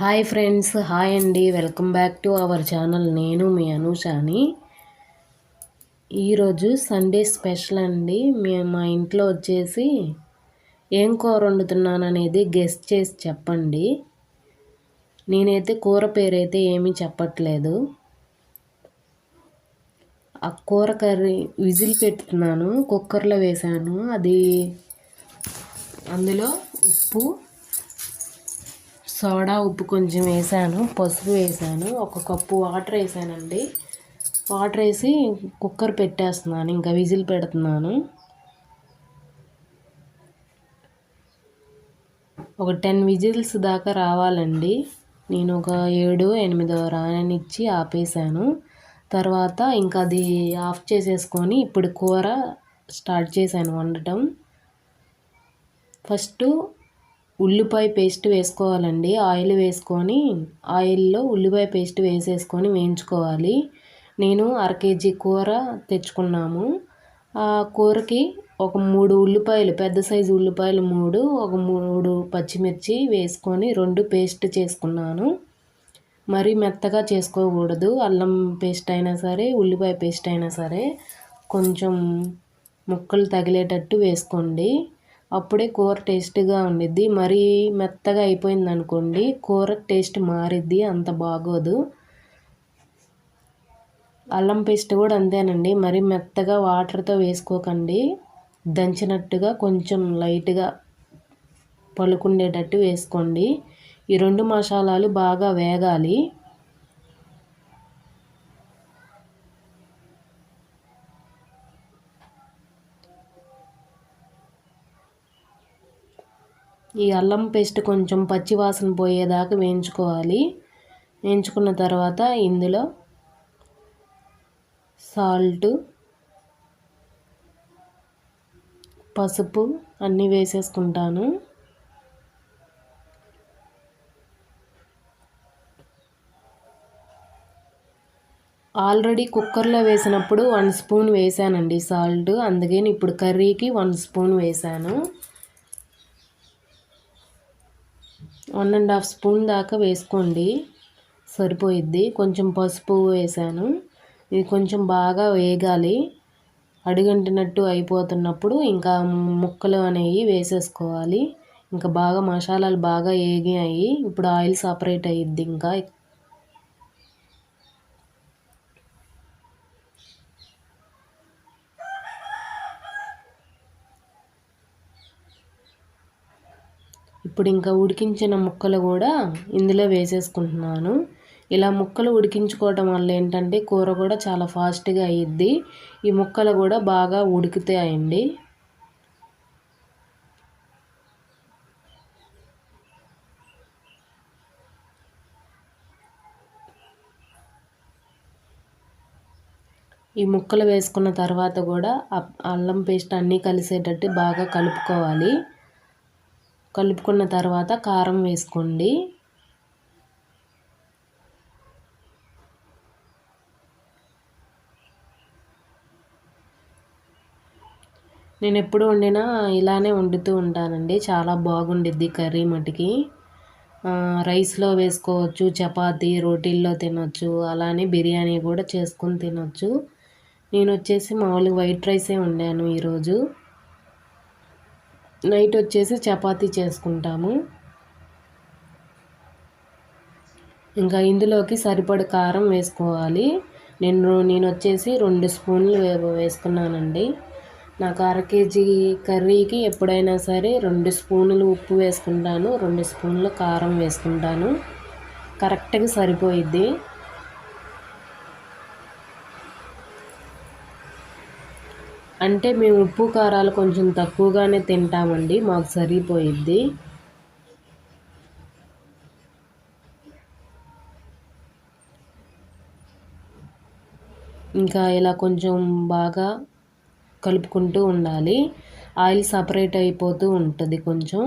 Hi friends hi అండి. Welcome back to our channel. నేను మీ అనుషాని. ఈరోజు సండే స్పెషల్ అండి. మేము మా ఇంట్లో వచ్చేసి ఏం కూర వండుతున్నాను అనేది గెస్ట్ చేసి చెప్పండి. నేనైతే కూర పేరైతే ఏమీ చెప్పట్లేదు. ఆ కూర కర్రీ విజిల్ పెట్టుతున్నాను కుక్కర్లో వేసాను అది అందులో ఉప్పు సోడా ఉప్పు కొంచెం వేసాను పసుపు వేసాను ఒక కప్పు వాటర్ వేసానండి. వాటర్ వేసి కుక్కర్ పెట్టేస్తున్నాను ఇంకా విజిల్ పెడుతున్నాను. ఒక టెన్ విజిల్స్ దాకా రావాలండి. నేను ఒక ఏడు ఎనిమిదో రానిచ్చి ఆపేసాను తర్వాత ఇంకా అది ఆఫ్ చేసేసుకొని ఇప్పుడు కూర స్టార్ట్ చేశాను వండటం. ఫస్ట్ ఉల్లిపాయ పేస్ట్ వేసుకోవాలండి. ఆయిల్ వేసుకొని ఆయిల్లో ఉల్లిపాయ పేస్ట్ వేసేసుకొని వేయించుకోవాలి. నేను అర కేజీ కూర తెచ్చుకున్నాము. ఆ కూరకి ఒక మూడు ఉల్లిపాయలు పెద్ద సైజు ఉల్లిపాయలు మూడు ఒక మూడు పచ్చిమిర్చి వేసుకొని రెండు పేస్ట్ చేసుకున్నాను. మరీ మెత్తగా చేసుకోకూడదు. అల్లం పేస్ట్ అయినా సరే ఉల్లిపాయ పేస్ట్ అయినా సరే కొంచెం ముక్కలు తగిలేటట్టు వేసుకోండి. అప్పుడే కూర టేస్ట్గా ఉండిద్ది. మరీ మెత్తగా అయిపోయింది అనుకోండి కూర టేస్ట్ మారిద్ది అంత బాగోదు. అల్లం పేస్ట్ కూడా అంతేనండి. మరీ మెత్తగా వాటర్తో వేసుకోకండి. దంచినట్టుగా కొంచెం లైట్గా పలుకుండేటట్టు వేసుకోండి. ఈ రెండు మసాలాలు బాగా వేగాలి. ఈ అల్లం పేస్ట్ కొంచెం పచ్చి వాసన పోయేదాకా వేయించుకోవాలి. వేయించుకున్న తర్వాత ఇందులో సాల్ట్ పసుపు అన్నీ వేసేసుకుంటాను. ఆల్రెడీ కుక్కర్లో వేసినప్పుడు వన్ స్పూన్ వేసానండి సాల్ట్. అందుకని ఇప్పుడు కర్రీకి వన్ స్పూన్ వేసాను. వన్ అండ్ హాఫ్ స్పూన్ దాకా వేసుకోండి. సరిపోయిద్ది. కొంచెం పసుపు వేసాను. ఇది కొంచెం బాగా వేగాలి. అడుగంటినట్టు అయిపోతున్నప్పుడు ఇంకా ముక్కలు అనేవి వేసేసుకోవాలి. ఇంకా బాగా మసాలాలు బాగా వేగినాయి ఇప్పుడు ఆయిల్ సపరేట్ అయ్యిద్ది ఇంకా ఇప్పుడు ఇంకా ఉడికించిన ముక్కలు కూడా ఇందులో వేసేసుకుంటున్నాను. ఇలా ముక్కలు ఉడికించుకోవటం వల్ల ఏంటంటే కూర కూడా చాలా ఫాస్ట్గా అయ్యిద్ది ఈ ముక్కలు కూడా బాగా ఉడికితాయండి. ఈ ముక్కలు వేసుకున్న తర్వాత కూడా అల్లం పేస్ట్ అన్నీ కలిసేటట్టు బాగా కలుపుకోవాలి. కలుపుకున్న తర్వాత కారం వేసుకోండి. నేను ఎప్పుడు వండినా ఇలానే వండుతూ ఉంటానండి. చాలా బాగుండిద్ది కర్రీ మటుకి. రైస్లో వేసుకోవచ్చు చపాతి రోటీల్లో తినొచ్చు అలానే బిర్యానీ కూడా చేసుకొని తినొచ్చు. నేను వచ్చేసి మామూలుగా వైట్ రైసే వండాను ఈరోజు. నైట్ వచ్చేసి చపాతీ చేసుకుంటాము. ఇంకా ఇందులోకి సరిపడ కారం వేసుకోవాలి. నేను నేను వచ్చేసి రెండు స్పూన్లు వేసుకున్నానండి. నాకు అర కేజీ కర్రీకి ఎప్పుడైనా సరే రెండు స్పూన్లు ఉప్పు వేసుకుంటాను రెండు స్పూన్లు కారం వేసుకుంటాను. కరెక్ట్గా సరిపోయిద్ది. అంటే మేము ఉప్పు కారాలు కొంచెం తక్కువగానే తింటామండి మాకు సరిపోయిద్ది. ఇంకా ఇలా కొంచెం బాగా కలుపుకుంటూ ఉండాలి. ఆయిల్ సపరేట్ అయిపోతూ ఉంటుంది కొంచెం.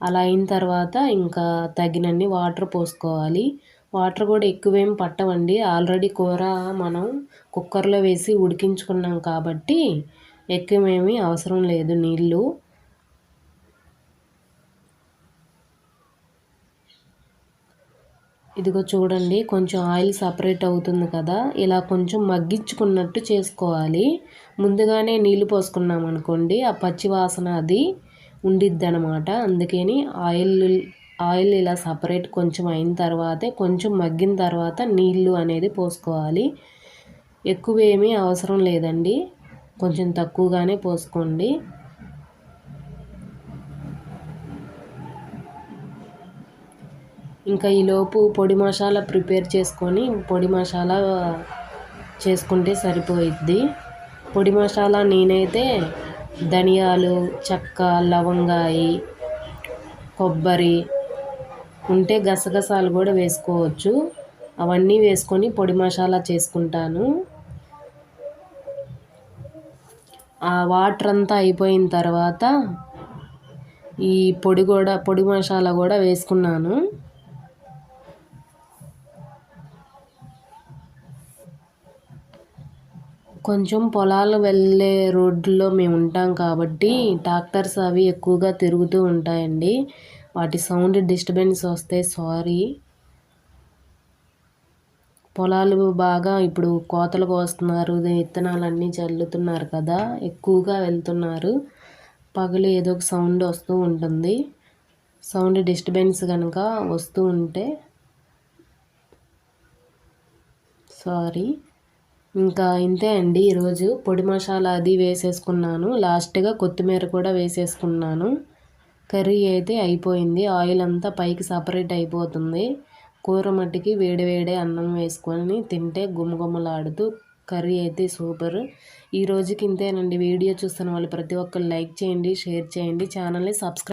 అలా అయిన తర్వాత ఇంకా తగినన్ని వాటర్ పోసుకోవాలి. వాటర్ కూడా ఎక్కువేం పట్టవండి. ఆల్రెడీ కూర మనం కుక్కర్లో వేసి ఉడికించుకున్నాం కాబట్టి ఎక్కువేమీ అవసరం లేదు. నీళ్ళు ఇదిగో చూడండి కొంచెం ఆయిల్ సపరేట్ అవుతుంది కదా ఇలా కొంచెం మగ్గించుకున్నట్టు చేసుకోవాలి. ముందుగానే నీళ్ళు పోసుకున్నాం అనుకోండి ఆ పచ్చి వాసన అది ఉండిద్ది అనమాట అందుకని ఆయిల్ ఆయిల్ ఇలా సపరేట్ కొంచెం అయిన తర్వాతే కొంచెం మగ్గిన తర్వాత నీళ్ళు అనేది పోసుకోవాలి. ఎక్కువేమీ అవసరం లేదండి. కొంచెం తక్కువగానే పోసుకోండి. ఇంకా ఈలోపు పొడి మసాలా ప్రిపేర్ చేసుకొని పొడి మసాలా చేసుకుంటే సరిపోయిద్ది. పొడి మసాలా నేనైతే ధనియాలు చెక్క లవంగాయి కొబ్బరి ఉంటే గసగసాలు కూడా వేసుకోవచ్చు. అవన్నీ వేసుకొని పొడి మసాలా చేసుకుంటాను. ఆ వాటర్ అంతా అయిపోయిన తర్వాత ఈ పొడి కూడా పొడి మసాలా కూడా వేసుకున్నాను. కొంచెం పొలాలు వెళ్ళే రోడ్లో మేము ఉంటాం కాబట్టి ట్రాక్టర్స్ అవి ఎక్కువగా తిరుగుతూ ఉంటాయండి. వాటి సౌండ్ డిస్టర్బెన్స్ వస్తే సారీ. పొలాలు బాగా ఇప్పుడు కోతలు కోస్తున్నారు విత్తనాలన్నీ చల్లుతున్నారు కదా ఎక్కువగా వెళ్తున్నారు. పగలు ఏదో ఒక సౌండ్ వస్తూ ఉంటుంది. సౌండ్ డిస్టర్బెన్స్ కనుక వస్తూ ఉంటే సారీ. ఇంకా ఇంతే అండి ఈరోజు పొడి మసాలా అది వేసేసుకున్నాను. లాస్ట్గా కొత్తిమీర కూడా వేసేసుకున్నాను. కర్రీ అయితే అయిపోయింది. ఆయిల్ అంతా పైకి సపరేట్ అయిపోతుంది. కూర మట్టికి వేడి వేడి అన్నం వేసుకొని తింటే గుమగుమలాడుతూ కర్రీ అయితే సూపర్. ఈ రోజుకి ఇంతేనండి. వీడియో చూస్తున్న వాళ్ళు ప్రతి ఒక్కరు లైక్ చేయండి షేర్ చేయండి. ఛానల్ని సబ్స్క్రైబ్